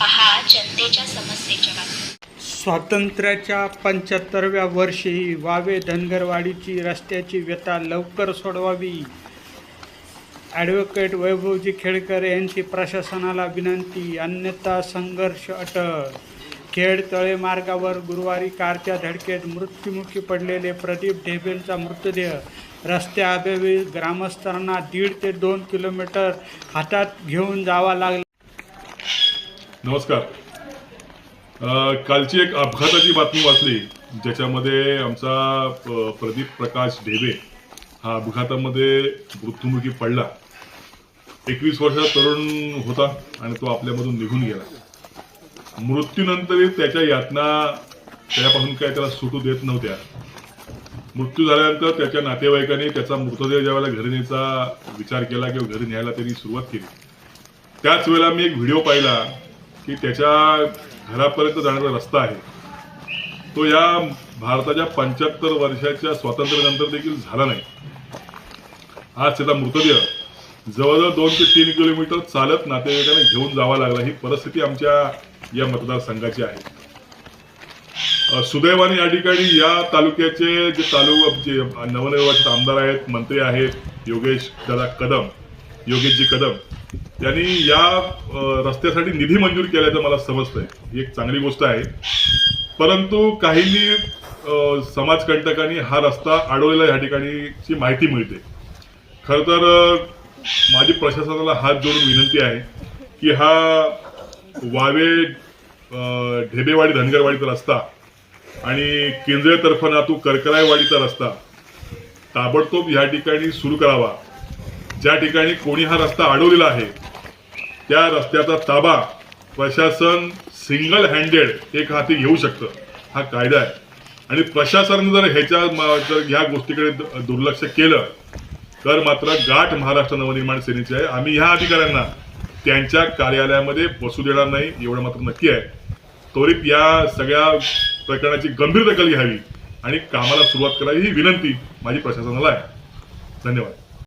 पहा जनतेच्या समस्येच्या बातम्या. स्वातंत्र्याच्या पंच्याहत्तरव्या वर्षी वावे धनगरवाडीची रस्त्याची व्यथा लवकर सोडवावी. ॲडव्होकेट वैभवजी खेडकर यांची प्रशासनाला विनंती अन्यथा संघर्ष अटळ. खेड तळे मार्गावर गुरुवारी कारच्या धडकेत मृत्युमुखी पडलेले प्रदीप ढेबेलचा मृतदेह. रस्त्याअभावी ग्रामस्थांना दीड ते दोन किलोमीटर हातात घेऊन जावा लागला. नमस्कार. कालची एक अपघाताची बातमी वाचली ज्याच्यामध्ये आमचा प्रदीप प्रकाश ढेबे हा अपघातामध्ये मृत्युमुखी पडला. एकवीस वर्षाचा तरुण होता आणि तो आपल्यामधून निघून गेला. मृत्यूनंतरही त्याच्या यातना त्यापासून काय त्याला सुटू देत नव्हत्या. मृत्यू झाल्यानंतर त्याच्या नातेवाईकांनी त्याचा मृतदेह ज्या वेळेला घरी न्यायचा विचार केला किंवा घरी न्यायला त्यांनी सुरुवात केली. त्याच वेळेला मी एक व्हिडिओ पाहिला की त्याच्या घरापर्यंत जाण्याचा रस्ता आहे. तो या भारताच्या पंच्याहत्तर वर्षाच्या स्वातंत्र्यानंतर देखील झाला नाही. आज त्याचा मृतदेह जवळजवळ दोन ते तीन किलोमीटर चालत नातेवाईकांना घेऊन जावा लागला. ही परिस्थिती आमच्या या मतदारसंघाची आहे. सुदैवाने या ठिकाणी या तालुक्याचे जे तालुका जे नवनिर्वाचित आमदार आहेत मंत्री आहेत योगेश दादा कदम योगेशजी कदम यांनी या रस्त्यासाठी निधी मंजूर केल्याचं मला समजतंय. ही एक चांगली गोष्ट आहे. परंतु काहींनी समाजकंटकांनी हा रस्ता अडवलेला या ठिकाणीची माहिती मिळते. खरं तर माझी प्रशासनाला हात जोडून विनंती आहे की हा वावे ढेबेवाडी धनगरवाडीचा रस्ता आणि केंद्रीय तर्फे करकरायवाडीचा रस्ता ताबडतोब या ठिकाणी सुरू करावा. ज्या ठिकाणी कोणी हा रस्ता अडवलेला आहे त्या रस्त्याचा ताबा प्रशासन सिंगल हँडेड एक हाती घेऊ शकतं. हा कायदा आहे. आणि प्रशासनाने जर ह्याच्या जर ह्या गोष्टीकडे दुर्लक्ष केलं तर मात्र गाठ महाराष्ट्र नवनिर्माण सेनेची आहे. आम्ही ह्या अधिकाऱ्यांना त्यांच्या कार्यालयामध्ये बसू देणार नाही एवढं मात्र नक्की आहे. त्वरित या सगळ्या प्रकरणाची गंभीर दखल घ्यावी आणि कामाला सुरुवात करावी ही विनंती माझी प्रशासनाला आहे. धन्यवाद.